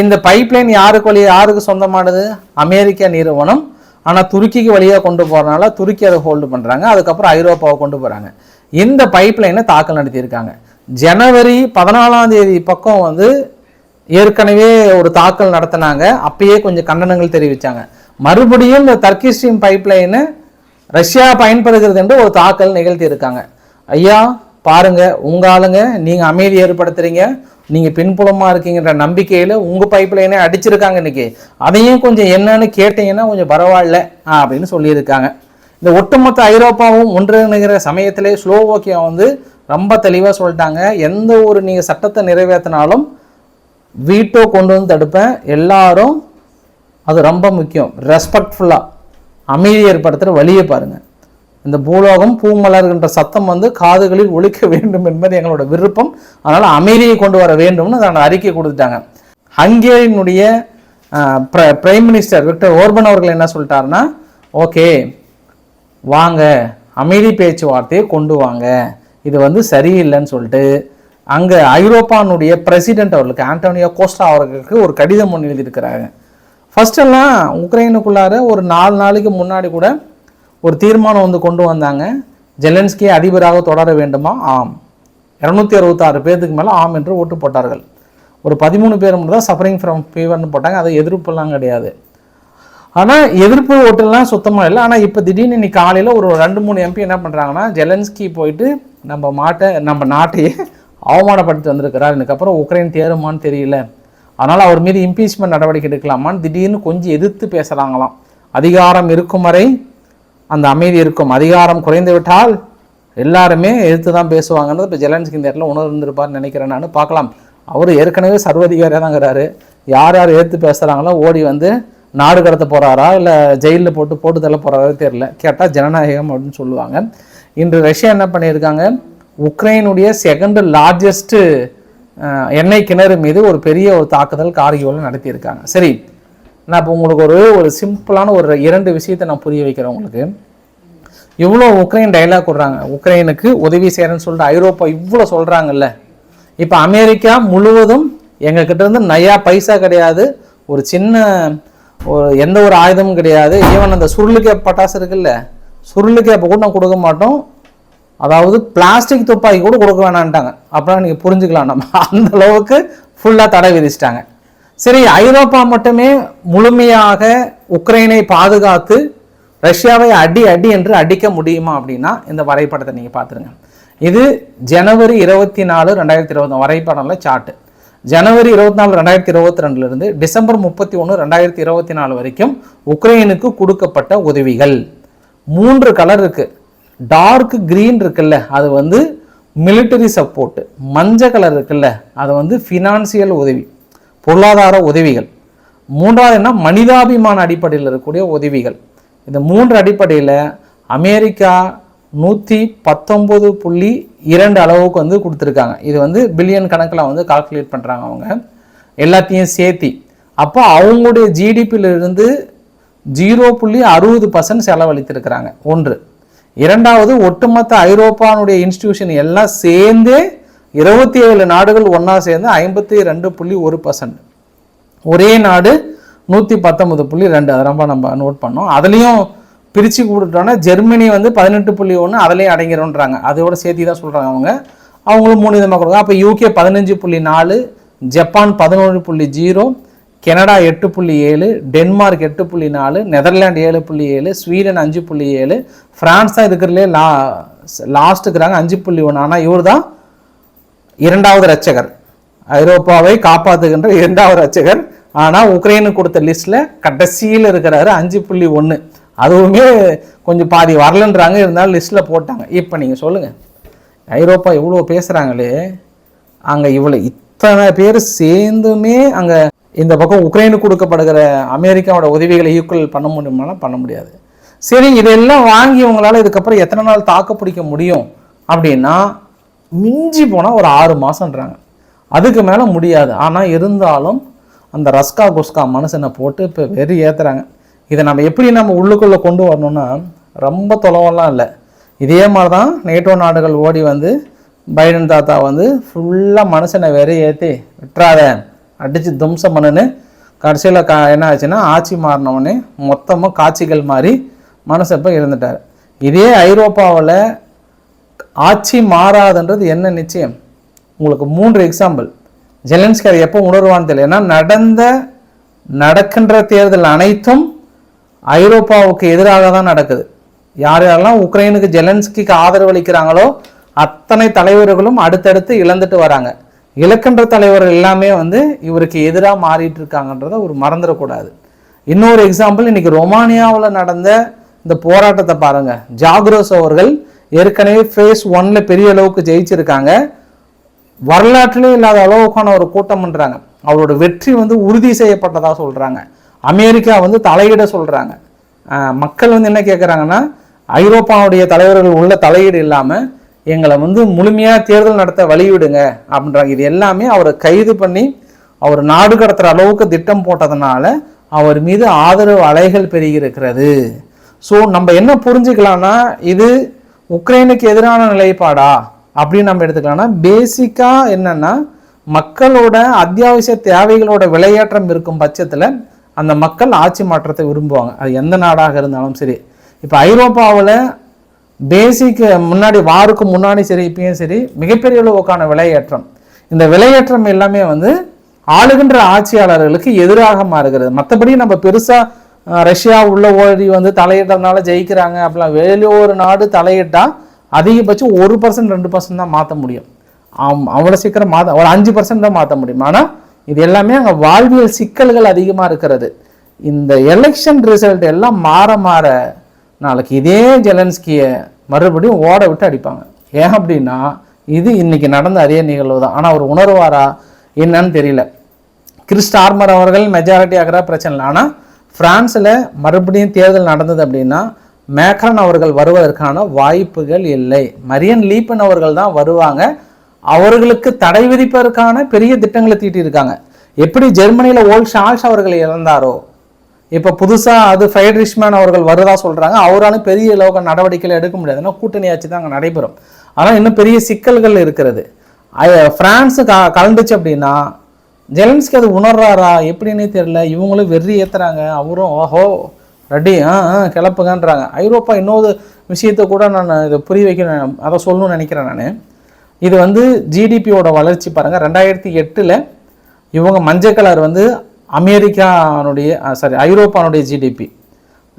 இந்த பைப்லைன் யாருக்கு வழி யாருக்கு சொந்தமானது? அமெரிக்க நிறுவனம். ஆனால் துருக்கிக்கு வழியாக கொண்டு போகிறனால துருக்கி அதை ஹோல்டு பண்ணுறாங்க அதுக்கப்புறம் ஐரோப்பாவை கொண்டு போகிறாங்க இந்த பைப்லைனை தாக்கல் நடத்தியிருக்காங்க. ஜனவரி பதினாலாம் தேதி பக்கம் வந்து ஏற்கனவே ஒரு தாக்கல் நடத்தினாங்க. அப்பயே கொஞ்சம் கண்டனங்கள் தெரிவித்தாங்க மறுபடியும் இந்த தர்கிஸ்டின் ஸ்ட்ரீம் பைப்லைனை ரஷ்யா பயன்படுகிறது என்று ஒரு தாக்கல் நிகழ்த்தி இருக்காங்க. ஐயா பாருங்க உங்க ஆளுங்க நீங்க அமைதி ஏற்படுத்துறீங்க. நீங்க பின்புலமா இருக்கீங்கன்ற நம்பிக்கையில உங்க பைப் லைனே அடிச்சிருக்காங்க இன்னைக்கு. அதையும் கொஞ்சம் என்னன்னு கேட்டீங்கன்னா கொஞ்சம் பரவாயில்ல ஆ, அப்படின்னு சொல்லியிருக்காங்க. இந்த ஒட்டுமொத்த ஐரோப்பாவும் ஒன்றிணைகிற சமயத்திலே ஸ்லோவோக்கியா வந்து ரொம்ப தெளிவாக சொல்லிட்டாங்க. எந்த ஒரு நீங்கள் சட்டத்தை நிறைவேற்றினாலும் வீட்டோ கொண்டு வந்து தடுப்பேன். எல்லாரும் அது ரொம்ப முக்கியம். ரெஸ்பெக்ட்ஃபுல்லாக அமைதி ஏற்படுத்துகிற வழியை பாருங்கள் இந்த பூலோகம் பூமலர்கின்ற சத்தம் வந்து காதுகளில் ஒழிக்க வேண்டும் என்பது எங்களோட விருப்பம். அதனால் அமைதியை கொண்டு வர வேண்டும்னு அதை அறிக்கை கொடுத்துட்டாங்க. ஹங்கேரியினுடைய பிரைம் மினிஸ்டர் விக்டர் ஓர்பன் அவர்கள் என்ன சொல்லிட்டாருன்னா ஓகே வாங்க. அமைதி பேச்சுவார்த்தையை கொண்டு வாங்க. இது வந்து சரியில்லைன்னு சொல்லிட்டு அங்கே ஐரோப்பானுடைய பிரசிடென்ட் அவர்களுக்கு ஆண்டோனியோ கோஸ்டா அவர்களுக்கு ஒரு கடிதம் ஒன்று எழுதியிருக்கிறாங்க ஃபஸ்ட்டெல்லாம் உக்ரைனுக்குள்ளார ஒரு நாலு நாளைக்கு முன்னாடி கூட ஒரு தீர்மானம் வந்து கொண்டு வந்தாங்க. ஜெலன்ஸ்கி அதிபராக தொடர வேண்டுமா? ஆம். இரநூத்தி அறுபத்தாறு பேர்த்துக்கு மேலே ஆம் என்று ஓட்டு போட்டார்கள். ஒரு பதிமூணு பேர் மட்டும் தான் சஃபரிங் ஃப்ரம் ஃபீவர்னு போட்டாங்க. அது எதிர்ப்புலாம் கிடையாது. ஆனால் எதிர்ப்பு ஓட்டெல்லாம் சுத்தமாக இல்லை. ஆனால் இப்போ திடீர்னு இன்னைக்கு காலையில் ஒரு ரெண்டு மூணு எம்பி என்ன பண்ணுறாங்கன்னா ஜெலன்ஸ்கி போயிட்டு நம்ம மாட்டை நம்ம நாட்டையே அவமானப்படுத்தி வந்திருக்கிறார். இதுக்கப்புறம் உக்ரைன் தேருமான்னு தெரியல. அதனால் அவர் மீது இம்பீச்மெண்ட் நடவடிக்கை எடுக்கலாமான்னு திடீர்னு கொஞ்சம் எதிர்த்து பேசுகிறாங்களாம் அதிகாரம் இருக்கும் வரை அந்த அமைதி இருக்கும். அதிகாரம் குறைந்து விட்டால் எல்லாருமே எதிர்த்து தான் பேசுவாங்கன்றது இப்போ ஜெலன்ஸ்கி இந்த இடத்துல உணர்ந்திருப்பார்னு நினைக்கிறேன் நான். பார்க்கலாம். அவர் ஏற்கனவே சர்வதிகாரியாக தாங்கிறாரு யார் யார் எதிர்த்து பேசுகிறாங்களோ ஓடி வந்து நாடு கடத்த போகிறாரா இல்லை ஜெயிலில் போட்டு போட்டு தள்ள போகிறாரோ தெரில கேட்டால் ஜனநாயகம் அப்படின்னு சொல்லுவாங்க. இன்று ரஷ்யா என்ன பண்ணியிருக்காங்க? உக்ரைனுடைய செகண்ட் லார்ஜஸ்ட்டு எண்ணெய் கிணறு மீது ஒரு பெரிய ஒரு தாக்குதல் கார்கிவில் நடத்தியிருக்காங்க. சரி நான் இப்போ உங்களுக்கு ஒரு ஒரு சிம்பிளான ஒரு இரண்டு விஷயத்தை நான் புரிய வைக்கிறேன் உங்களுக்கு. இவ்வளோ உக்ரைன் டைலாக் விடுறாங்க. உக்ரைனுக்கு உதவி செய்கிறேன்னு சொல்லிட்டு ஐரோப்பா இவ்வளோ சொல்கிறாங்கல்ல இப்போ அமெரிக்கா முழுவதும் எங்கக்கிட்ட இருந்து நயா பைசா கிடையாது ஒரு சின்ன ஒரு எந்த ஒரு ஆயுதமும் கிடையாது. ஈவன் அந்த சுருளுக்கே பட்டாசு இருக்குல்ல. சுருளுக்கே அப்போ கூட நான் கொடுக்க மாட்டோம். அதாவது பிளாஸ்டிக் துப்பாக்கி கூட கொடுக்க வேணான்ட்டாங்க அப்படின்னா நீங்கள் புரிஞ்சுக்கலாம் நம்ம. அந்த அளவுக்கு ஃபுல்லாக தடை விதிச்சிட்டாங்க. சரி ஐரோப்பா மட்டுமே முழுமையாக உக்ரைனை பாதுகாத்து ரஷ்யாவை அடி அடி என்று அடிக்க முடியுமா அப்படின்னா இந்த வரைபடத்தை நீங்கள் பார்த்துருங்க. இது ஜனவரி இருபத்தி நாலு ரெண்டாயிரத்தி இருபது வரைபடம்ல சார்ட்டு ஜனவரி இருபத்தி நாலு ரெண்டாயிரத்தி இருபத்தி ரெண்டுலேருந்து டிசம்பர் முப்பத்தி ஒன்று ரெண்டாயிரத்தி இருபத்தி நாலு வரைக்கும் உக்ரைனுக்கு கொடுக்கப்பட்ட உதவிகள். மூன்று கலர் இருக்குது டார்க் க்ரீன் இருக்குல்ல அது வந்து மிலிட்டரி சப்போர்ட்டு மஞ்சள் கலர் இருக்குல்ல அது வந்து ஃபினான்சியல் உதவி பொருளாதார உதவிகள். மூன்றாவது என்ன? மனிதாபிமான அடிப்படையில் இருக்கக்கூடிய உதவிகள். இந்த மூன்று அடிப்படையில் அமெரிக்கா நூற்றி பத்தொம்பது புள்ளி இரண்டு அளவுக்கு வந்து கொடுத்துருக்காங்க. இது வந்து பில்லியன் கணக்கில் வந்து கால்குலேட் பண்ணுறாங்க அவங்க. எல்லாத்தையும் சேர்த்தி. அப்போ அவங்களுடைய ஜிடிபியிலிருந்து ஜீரோ புள்ளி அறுபது பர்சன்ட் செலவழித்திருக்கிறாங்க. ஒன்று. இரண்டாவது ஒட்டுமொத்த ஐரோப்பானுடைய இன்ஸ்டிடியூஷன் எல்லாம் சேர்ந்தே இருபத்தி ஏழு நாடுகள் ஒன்றா சேர்ந்து ஐம்பத்தி ரெண்டு புள்ளி ஒரு பர்சன்ட் ஒரே நாடு நூற்றி பத்தொன்பது புள்ளி ரெண்டு அதை ரொம்ப நம்ம நோட் பண்ணோம். அதுலேயும் பிரித்து கொடுத்துட்டோன்னா ஜெர்மனி வந்து பதினெட்டு புள்ளி ஒன்று அதுலேயும் அடங்கிடும்ன்றாங்க அதோட சேர்த்து தான் சொல்கிறாங்க அவங்க. அவங்களும் மூணு விதமாக கொடுக்குறாங்க. அப்போ யூகே பதினஞ்சு புள்ளி நாலு ஜப்பான் பதினொன்று புள்ளி ஜீரோ கனடா எட்டு புள்ளி ஏழு டென்மார்க் எட்டு புள்ளி நாலு நெதர்லாந்து ஏழு புள்ளி ஏழு ஸ்வீடன் அஞ்சு புள்ளி ஏழு ஃப்ரான்ஸ் தான் இருக்கிறதுலே லா லாஸ்ட்டுக்கிறாங்க அஞ்சு புள்ளி ஒன்று ஆனால் இவர் தான் இரண்டாவது ரட்சகர். ஐரோப்பாவை காப்பாற்றுகின்ற இரண்டாவது ரட்சகர். ஆனால் உக்ரைனுக்கு கொடுத்த லிஸ்ட்டில் கடைசியில் இருக்கிறாரு அஞ்சு புள்ளி ஒன்று அதுவுமே கொஞ்சம் பாதி வரலன்றாங்க. இருந்தாலும் லிஸ்ட்டில் போட்டாங்க. இப்போ நீங்கள் சொல்லுங்கள் ஐரோப்பா இவ்வளோ பேசுகிறாங்களே அங்கே இவ்வளோ இத்தனை பேர் சேர்ந்துமே அங்கே இந்த பக்கம் உக்ரைனுக்கு கொடுக்கப்படுகிற அமெரிக்காவோட உதவிகளை ஈக்குவல் பண்ண முடியுமானா பண்ண முடியாது. சரி இதெல்லாம் வாங்கி உங்களால் இதுக்கப்புறம் எத்தனை நாள் தாக்கு பிடிக்க முடியும் அப்படின்னா மிஞ்சி போனால் ஒரு ஆறு மாதன்றாங்க அதுக்கு மேலே முடியாது. ஆனால் இருந்தாலும் அந்த ரஸ்கா குஸ்கா மனுஷனை போட்டு இப்போ வெறி ஏற்றுறாங்க இதை நம்ம எப்படி நம்ம உள்ளுக்குள்ளே கொண்டு வரணும்னா ரொம்ப தொலைவெல்லாம் இல்லை. இதே மாதிரி தான் நேட்டோ நாடுகள் ஓடி வந்து பைடன் தாத்தா வந்து ஃபுல்லாக மனுஷனை வெறி ஏற்றி விட்டுறாத. அடித்து தும்சம் பண்ணுன்னு கடைசியில் கா என்ன ஆச்சுன்னா ஆட்சி மாறினவுடனே மொத்தமாக காட்சிகள் மாறி மனசப்போ இப்போ இருந்துட்டார் இதே ஐரோப்பாவில் ஆட்சி மாறாதுன்றது என்ன நிச்சயம்? உங்களுக்கு மூன்று எக்ஸாம்பிள் ஜெலன்ஸ்கி அதை எப்போ உணர்வான்னு தெரியல. ஏன்னா நடந்த நடக்கின்ற தேர்தல் அனைத்தும் ஐரோப்பாவுக்கு எதிராக தான் நடக்குது. யார் யாரெல்லாம் உக்ரைனுக்கு ஜெலன்ஸ்கிக்கு ஆதரவு அளிக்கிறாங்களோ அத்தனை தலைவர்களும் அடுத்தடுத்து இழந்துட்டு வராங்க. இழக்கின்ற தலைவர்கள் எல்லாமே வந்து இவருக்கு எதிராக மாறிட்டு இருக்காங்கன்றதை ஒரு மறந்துடக்கூடாது. இன்னொரு எக்ஸாம்பிள் இன்றைக்கி ரொமானியாவில் நடந்த இந்த போராட்டத்தை பாருங்கள் ஜாக்ரோஸ் அவர்கள் ஏற்கனவே ஃபேஸ் ஒன்ல பெரிய அளவுக்கு ஜெயிச்சிருக்காங்க. வரலாற்றிலே இல்லாத அளவுக்கான ஒரு கூட்டம்ன்றாங்க அவரோட வெற்றி வந்து உறுதி செய்யப்பட்டதாக சொல்கிறாங்க அமெரிக்கா வந்து தலையிட சொல்கிறாங்க மக்கள் வந்து என்ன கேட்குறாங்கன்னா ஐரோப்பாவுடைய தலைவர்கள் உள்ள தலையீடு இல்லாமல் எங்களை வந்து முழுமையாக தேர்தல் நடத்த வழிவிடுங்க அப்படின்றாங்க இது எல்லாமே அவரை கைது பண்ணி அவர் நாடு கடத்துகிற அளவுக்கு திட்டம் போட்டதுனால அவர் மீது ஆதரவு அலைகள் பெருகியிருக்கிறது ஸோ நம்ம என்ன புரிஞ்சுக்கலாம்னா இது உக்ரைனுக்கு எதிரான நிலைப்பாடா அப்படின்னு நம்ம எடுத்துக்கலாம்னா பேசிக்காக என்னென்னா மக்களோட அத்தியாவசிய தேவைகளோட விலையேற்றம் இருக்கும் பட்சத்தில் அந்த மக்கள் ஆட்சி மாற்றத்தை விரும்புவாங்க. அது எந்த நாடாக இருந்தாலும் சரி. இப்போ ஐரோப்பாவில் பேசிக் முன்னாடி வாருக்கு முன்னாடி சரி இப்பயும் சரி மிகப்பெரிய அளவுக்கான விலையேற்றம். இந்த விலையேற்றம் எல்லாமே வந்து ஆளுகின்ற ஆட்சியாளர்களுக்கு எதிராக மாறுகிறது. மற்றபடி நம்ம பெருசாக ரஷ்யா உள்ள ஓடி வந்து தலையிட்டதுனால ஜெயிக்கிறாங்க அப்படிலாம் வெளியூர் நாடு தலையிட்டால் அதிகபட்சம் ஒரு பர்சன்ட் ரெண்டு பர்சன்ட் தான் மாற்ற முடியும். அவ்வளோ சீக்கிரம் மாற்ற ஒரு அஞ்சு பர்சன்ட் தான் மாற்ற முடியும். ஆனால் இது எல்லாமே அங்கே வாழ்வியல் சிக்கல்கள் அதிகமாக இருக்கிறது. இந்த எலெக்ஷன் ரிசல்ட் எல்லாம் மாற மாற நாளைக்கு இதே ஜெலன்ஸ்கியை மறுபடியும் ஓட விட்டு அடிப்பாங்க. ஏன் அப்படின்னா இது இன்றைக்கி நடந்த அதே நிகழ்வு தான். ஆனால் அவர் உணர்வாரா என்னன்னு தெரியல. கிறிஸ்ட் ஆர்மர் அவர்கள் மெஜாரிட்டி ஆகிற பிரச்சனை இல்லை. ஆனால் பிரான்ஸில் மறுபடியும் தேர்தல் நடந்தது அப்படின்னா மேக்ரன் அவர்கள் வருவதற்கான வாய்ப்புகள் இல்லை. மரியன் லீப்பன் அவர்கள் தான் வருவாங்க. அவர்களுக்கு தடை விதிப்பதற்கான பெரிய திட்டங்களை தீட்டியிருக்காங்க. எப்படி ஜெர்மனியில் ஓல் ஷால்ஸ் அவர்கள் இறந்தாரோ இப்போ புதுசாக அது ஃபைட் ரிஷ்மேன் அவர்கள் வருதா சொல்கிறாங்க அவராலும் பெரிய அளவுக்கு நடவடிக்கைகள் எடுக்க முடியாது. ஏன்னா கூட்டணி ஆட்சி தான் அங்கே நடைபெறும். ஆனால் இன்னும் பெரிய சிக்கல்கள் இருக்கிறது. ஃப்ரான்ஸு க கலந்துச்சு அப்படின்னா ஜெலன்ஸ்கி அது உணர்றாரா? எப்படின்னே தெரில இவங்களும் வெறி ஏற்றுறாங்க அவரும் ஓஹோ ரெடி ஆ ஆ கிளப்புங்கன்றாங்க. ஐரோப்பா இன்னொரு விஷயத்தை கூட நான் இதை புரிய வைக்கணும் அதை சொல்லணும்னு நினைக்கிறேன் நான். இது வந்து ஜிடிபியோட வளர்ச்சி பாருங்கள் ரெண்டாயிரத்தி எட்டில் இவங்க மஞ்சள் கலர் வந்து அமெரிக்கானுடைய சாரி ஐரோப்பானுடைய ஜிடிபி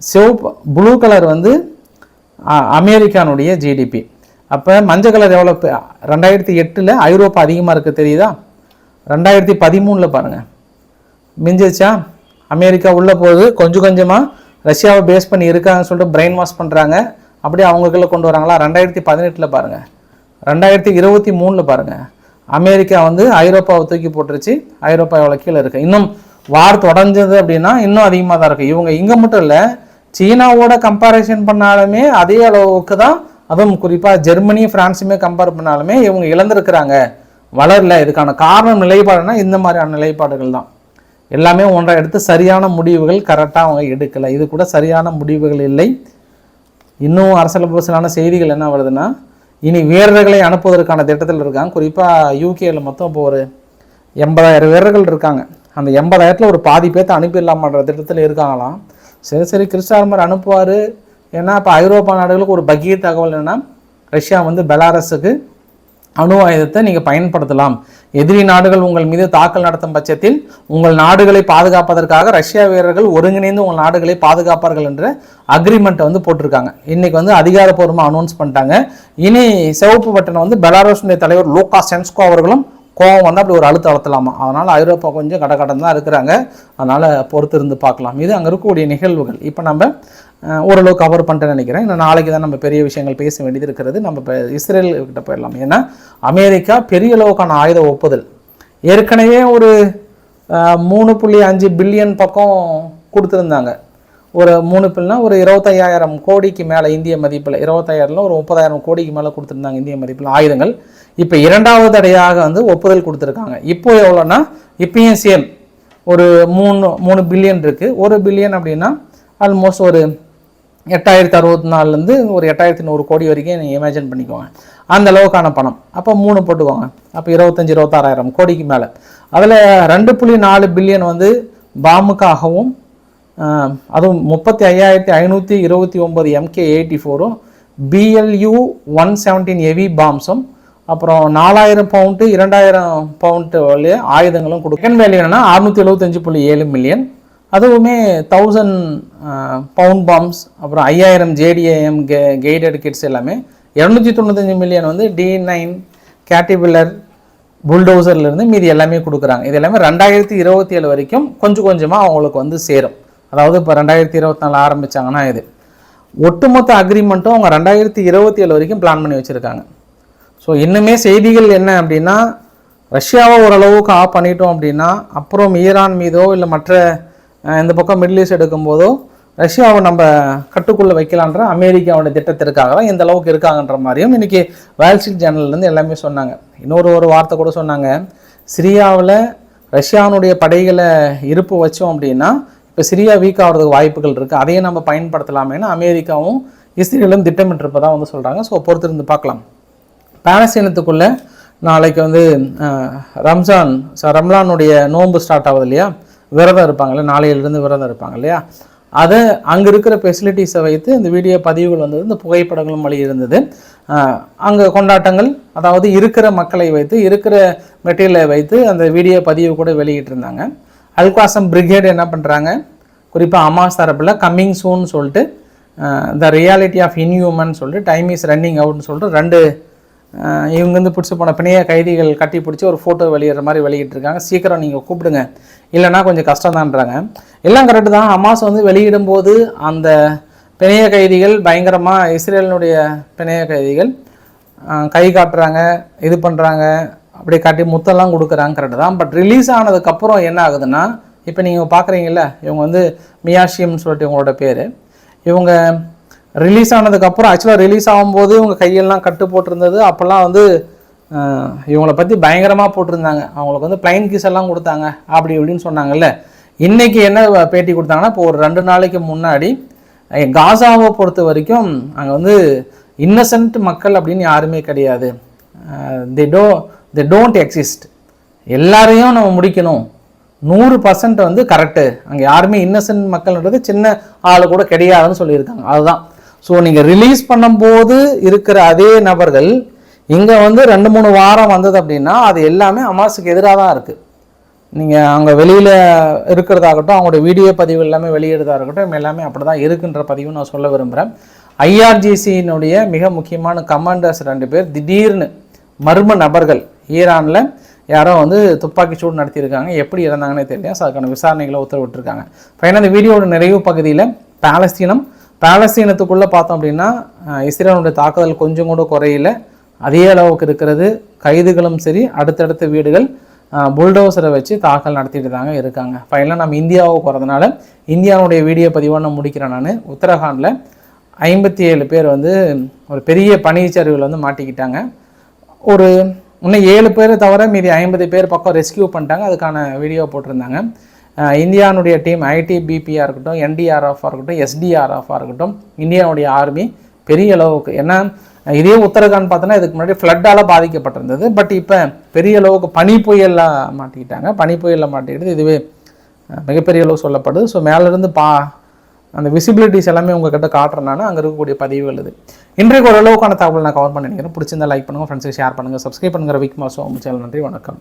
சிவப்பு ப்ளூ கலர் வந்து அமெரிக்கானுடைய ஜிடிபி அப்போ மஞ்சள் கலர் எவ்வளோ ரெண்டாயிரத்தி எட்டில் ஐரோப்பா அதிகமாக இருக்குது தெரியுதா? ரெண்டாயிரத்தி பதிமூணில் பாருங்கள் மிஞ்சிச்சா அமெரிக்கா உள்ளே போகுது. கொஞ்சம் கொஞ்சமாக ரஷ்யாவை பேஸ் பண்ணி இருக்காங்கன்னு சொல்லிட்டு பிரெயின் வாஷ் பண்ணுறாங்க அப்படியே அவங்களுக்குள்ள கொண்டு வராங்களா? ரெண்டாயிரத்தி பதினெட்டில் பாருங்கள் ரெண்டாயிரத்தி இருபத்தி மூணில் பாருங்கள் அமெரிக்கா வந்து ஐரோப்பாவை தூக்கி போட்டுருச்சு. ஐரோப்பா எவ்வளோ கீழே இருக்குது இன்னும் வார் தொடஞ்சது அப்படின்னா இன்னும் அதிகமாக தான் இருக்குது இவங்க இங்கே மட்டும் இல்லை சீனாவோட கம்பேரிசன் பண்ணாலுமே அதே அளவுக்கு தான் அதுவும் குறிப்பாக ஜெர்மனி ஃப்ரான்ஸுமே கம்பேர் பண்ணாலுமே இவங்க இழந்திருக்கிறாங்க. வளரல. இதுக்கான காரணம் நிலைப்பாடுனா இந்த மாதிரியான நிலைப்பாடுகள் தான். எல்லாமே ஒன்றை எடுத்து சரியான முடிவுகள் கரெக்டாக அவங்க எடுக்கலை. இது கூட சரியான முடிவுகள் இல்லை. இன்னும் அரசியல் பரவலான செய்திகள் என்ன வருதுன்னா இனி வீரர்களை அனுப்புவதற்கான திட்டத்தில் இருக்காங்க. குறிப்பாக யூகேயில் மொத்தம் இப்போ ஒரு எண்பதாயிரம் வீரர்கள் இருக்காங்க. அந்த எண்பதாயிரத்தில் ஒரு பாதி பேர்த்த அனுப்பிடலாமான்ற திட்டத்தில் இருக்காங்களாம். சரி சரி கிறிஸ்டார்மர் அனுப்புவார். ஏன்னா இப்போ ஐரோப்பா நாடுகளுக்கு ஒரு பகீர் தகவல் என்னன்னா ரஷ்யா வந்து பெலாரஸுக்கு அணு ஆயுதத்தை நீங்கள் பயன்படுத்தலாம். எதிரி நாடுகள் உங்கள் மீது தாக்கல் நடத்தும் பட்சத்தில் உங்கள் நாடுகளை பாதுகாப்பதற்காக ரஷ்யா வீரர்கள் ஒருங்கிணைந்து உங்கள் நாடுகளை பாதுகாப்பார்கள் என்ற அக்ரிமெண்ட்டை வந்து போட்டிருக்காங்க. இன்றைக்கி வந்து அதிகாரப்பூர்வமாக அனௌன்ஸ் பண்ணிட்டாங்க. இனி சிவப்பு பட்டனை வந்து பெலாரஸுடைய தலைவர் லூகா சென்ஸ்கோ அவர்களும் கோவம் வந்து அப்படி ஒரு அழுத்த அழுத்தலாமா அதனால் ஐரோப்பா கொஞ்சம் கடகடன் தான் இருக்கிறாங்க. அதனால் பொறுத்து இருந்து பார்க்கலாம். இது அங்கே இருக்கக்கூடிய நிகழ்வுகள். இப்போ நம்ம ஓரளவு கவர் பண்ணிட்டேன்னு நினைக்கிறேன். இன்னும் நாளைக்கு தான் நம்ம பெரிய விஷயங்கள் பேச வேண்டியது இருக்கிறது. நம்ம இப்போ இஸ்ரேல் கிட்ட போயிடலாம். ஏன்னா அமெரிக்கா பெரிய அளவுக்கான ஆயுத ஒப்புதல். ஏற்கனவே ஒரு மூணு புள்ளி அஞ்சு பில்லியன் பக்கம் கொடுத்துருந்தாங்க. ஒரு மூணு பில்னா ஒரு இருபத்தையாயிரம் கோடிக்கு மேலே இந்திய மதிப்பில் இருபத்தாயிரம்ல ஒரு முப்பதாயிரம் கோடிக்கு மேலே கொடுத்துருந்தாங்க இந்திய மதிப்பில் ஆயுதங்கள். இப்போ இரண்டாவது தடையாக வந்து ஒப்புதல் கொடுத்துருக்காங்க. இப்போ எவ்வளோன்னா இப்பயும் சேம் ஒரு மூணு மூணு பில்லியன் இருக்குது ஒரு பில்லியன் அப்படின்னா ஆல்மோஸ்ட் ஒரு எட்டாயிரத்தி அறுபத்தி நாலுலேருந்து ஒரு எட்டாயிரத்தி நூறு கோடி வரைக்கும் நீங்கள் இமேஜின் பண்ணிக்கோங்க. அந்த அளவுக்கான பணம். அப்போ மூணு போட்டுக்கோங்க. அப்போ இருபத்தஞ்சி இருபத்தாறாயிரம் கோடிக்கு மேலே. அதில் ரெண்டு புள்ளி நாலு பில்லியன் வந்து பாமுக்காகவும் அதுவும் முப்பத்தி ஐயாயிரத்தி ஐநூற்றி இருபத்தி ஒம்பது எம்கே எயிட்டி ஃபோரும் பிஎல்யூ ஒன் செவன்டீன் ஹெவி பாம்ஸும் அப்புறம் நாலாயிரம் பவுண்டு இரண்டாயிரம் பவுண்டு ஆயுதங்களும் கொடுக்கும். செகண்ட் வேல்யூ என்னென்னா அறுநூற்றி எழுபத்தஞ்சு புள்ளி ஏழு மில்லியன் அதுவுமே தௌசண்ட் பவுண்ட் பாம்ஸ் அப்புறம் ஐயாயிரம் ஜேடிஏஎம் கே கெய்டட் கிட்ஸ் எல்லாமே. இரநூத்தி தொண்ணூத்தஞ்சு மில்லியன் வந்து டி நைன் கேட்டிபில்லர் புல்டோசர்லேருந்து மீதி எல்லாமே கொடுக்குறாங்க. இது எல்லாமே ரெண்டாயிரத்தி இருபத்தி ஏழு வரைக்கும் கொஞ்சம் கொஞ்சமாக அவங்களுக்கு வந்து சேரும். அதாவது இப்போ ரெண்டாயிரத்தி இருபத்தி நாலு ஆரம்பித்தாங்கன்னா இது. ஒட்டுமொத்த அக்ரிமெண்ட்டும் அவங்க ரெண்டாயிரத்தி இருபத்தி ஏழு வரைக்கும் பிளான் பண்ணி வச்சுருக்காங்க. ஸோ இன்னுமே செய்திகள் என்ன அப்படின்னா ரஷ்யாவை ஓரளவுக்கு ஆஃப் பண்ணிட்டோம் அப்படின்னா அப்புறம் ஈரான் மீதோ இல்லை மற்ற இந்த பக்கம் மிடில் ஈஸ்ட் எடுக்கும்போதோ ரஷ்யாவை நம்ம கட்டுக்குள்ளே வைக்கலான்ற அமெரிக்காவோட திட்டத்திற்காக தான் இந்த அளவுக்கு இருக்காங்கன்ற மாதிரியும் இன்றைக்கி வேல்ஸ்ட்ரீட் ஜேர்னல்லேருந்து எல்லாமே சொன்னாங்க. இன்னொரு ஒரு வார்த்தை கூட சொன்னாங்க. சிரியாவில் ரஷ்யானுடைய படைகளை இருப்பு வச்சோம் அப்படின்னா இப்போ சிரியா வீக் ஆகிறதுக்கு வாய்ப்புகள் இருக்குது அதையே நம்ம பயன்படுத்தலாமேனு அமெரிக்காவும் இஸ்ரேலும் திட்டமிட்டிருப்பதாக வந்து சொல்கிறாங்க ஸோ பொறுத்திருந்து பார்க்கலாம். பாலஸ்தீனத்துக்குள்ளே நாளைக்கு வந்து ரம்ஜான் ச- ரம்லானுடைய நோன்பு ஸ்டார்ட் ஆகுது இல்லையா? விரதம் இருப்பாங்கல்ல நாளையிலிருந்து விரதம் இருப்பாங்க இல்லையா? அதை அங்கே இருக்கிற ஃபெசிலிட்டிஸை வைத்து இந்த வீடியோ பதிவுகள் வந்தது இந்த புகைப்படங்களும் வழி இருந்தது. அங்கே கொண்டாட்டங்கள் அதாவது இருக்கிற மக்களை வைத்து இருக்கிற மெட்டீரியலை வைத்து அந்த வீடியோ பதிவு கூட வெளியிட்டிருந்தாங்க. அல்காசம் பிரிகேடு என்ன பண்ணுறாங்க குறிப்பாக அமாஸ் தரப்பில் கம்மிங் சூன் சொல்லிட்டு த ரியாலிட்டி ஆஃப் இன்ஹியூமன் சொல்லிட்டு டைம் இஸ் ரன்னிங் அவுட்னு சொல்லிட்டு ரெண்டு இவங்க வந்து பிடிச்சி போன பிணைய கைதிகள் கட்டி பிடிச்சி ஒரு ஃபோட்டோ வெளியிடுற மாதிரி வெளியிட்டிருக்காங்க சீக்கிரம் நீங்கள் கூப்பிடுங்க. இல்லைன்னா கொஞ்சம் கஷ்டம்தான்றாங்க. எல்லாம் கரெக்டு தான். ஹமாஸ் வந்து வெளியிடும்போது அந்த பிணைய கைதிகள் பயங்கரமாக இஸ்ரேலினுடைய பிணைய கைதிகள் கை காட்டுறாங்க இது பண்ணுறாங்க அப்படி காட்டி முத்தெல்லாம் கொடுக்குறாங்க கரெக்டு தான். பட் ரிலீஸ் ஆனதுக்கப்புறம் என்ன ஆகுதுன்னா இப்போ நீங்கள் பார்க்குறீங்கல்ல இவங்க வந்து மியாஷியம்னு சொல்லிட்டு இவங்களோட பேர். இவங்க ரிலீஸ் ஆனதுக்கப்புறம் ஆக்சுவலாக ரிலீஸ் ஆகும்போது இவங்க கையெல்லாம் கட்டு போட்டிருந்தது. அப்போல்லாம் வந்து இவங்களை பற்றி பயங்கரமாக போட்டிருந்தாங்க. அவங்களுக்கு வந்து பிளைன் கிஸ் எல்லாம் கொடுத்தாங்க அப்படி இப்படின்னு சொன்னாங்கல்ல. இன்றைக்கி என்ன பேட்டி கொடுத்தாங்கன்னா இப்போ ஒரு ரெண்டு நாளைக்கு முன்னாடி காசாவை பொறுத்த வரைக்கும் அங்கே வந்து இன்னசென்ட் மக்கள் அப்படின்னு யாருமே கிடையாது. They do they don't exist எல்லாரையும் நம்ம முடிக்கணும். நூறு பர்சன்ட் வந்து கரெக்டு அங்கே யாருமே இன்னசென்ட் மக்கள்ன்றது சின்ன ஆள் கூட கிடையாதுன்னு சொல்லியிருக்காங்க. அதுதான். ஸோ நீங்கள் ரிலீஸ் பண்ணும்போது இருக்கிற அதே நபர்கள் இங்கே வந்து ரெண்டு மூணு வாரம் வந்தது அப்படின்னா அது எல்லாமே அமாஸுக்கு எதிராக தான் இருக்குது நீங்கள் அவங்க வெளியில் இருக்கிறதாகட்டும் அவங்களோட வீடியோ பதிவு எல்லாமே வெளியிடுறதா இருக்கட்டும் எல்லாமே அப்படி தான் இருக்குன்ற பதிவு நான் சொல்ல விரும்புகிறேன் ஐஆர்ஜிசியினுடைய மிக முக்கியமான கமாண்டர்ஸ் ரெண்டு பேர் திடீர்னு மர்ம நபர்கள். ஈரானில் யாரோ வந்து துப்பாக்கி சூடு நடத்தியிருக்காங்க. எப்படி இறந்தாங்கன்னே தெரியல. ஸோ அதுக்கான விசாரணைகளை உத்தரவிட்டிருக்காங்க. ஃபைனல் இந்த வீடியோட நிறைவு பகுதியில் பாலஸ்தீனம். பாலஸ்தீனத்துக்குள்ளே பார்த்தோம் அப்படின்னா இஸ்ரேலுடைய தாக்குதல் கொஞ்சம் கூட குறையில. அதே அளவுக்கு இருக்கிறது. கைதுகளும் சரி அடுத்தடுத்த வீடுகள் புல்டோசரை வச்சு தாக்கல் நடத்திட்டு தாங்க இருக்காங்க ஃபைனலாக நம்ம இந்தியாவுக்கு போகிறதுனால இந்தியாவுடைய வீடியோ பதிவாக நான் முடிக்கிறேன் நான். உத்தரகாண்டில் ஐம்பத்தி ஏழு பேர் வந்து ஒரு பெரிய பனிச்சரிவில் வந்து மாட்டிக்கிட்டாங்க. ஒரு இன்னும் ஏழு பேர் தவிர மீதி ஐம்பது பேர் பக்கம் ரெஸ்கியூ பண்ணிட்டாங்க. அதுக்கான வீடியோ போட்டிருந்தாங்க. இந்தியானுடைய டீம் ஐடிபிபியாக இருக்கட்டும் என்டிஆர்எஃபாக இருக்கட்டும் எஸ்டிஆர்எஃபாக இருக்கட்டும் இந்தியாவுடைய ஆர்மி பெரிய அளவுக்கு ஏன்னா இதே உத்தரகாண்ட் பார்த்தோன்னா இதுக்கு முன்னாடி ஃப்ளட்டால் பாதிக்கப்பட்டிருந்தது. பட் இப்போ பெரிய அளவுக்கு பனி புயலில் மாட்டிக்கிட்டாங்க. பனி புயலில் மாட்டிக்கிட்டு இதுவே மிகப்பெரிய அளவு சொல்லப்படுது. ஸோ மேலேருந்து பா அந்த விசிபிலிட்டிஸ் எல்லாமே உங்ககிட்ட காட்டுறனால அங்கே இருக்கக்கூடிய பதிவுகள் இது. இன்றைக்கு ஓரளவுக்கான தகவல் நான் கவர் பண்ணி நினைக்கிறேன் பிடிச்சிருந்தா லைக் பண்ணுங்கள் ஃப்ரெண்ட்ஸுக்கு ஷேர் பண்ணுங்கள் சப்ஸ்கிரைப் பண்ணுங்கள் விக்மாசோ சேனல் நன்றி வணக்கம்.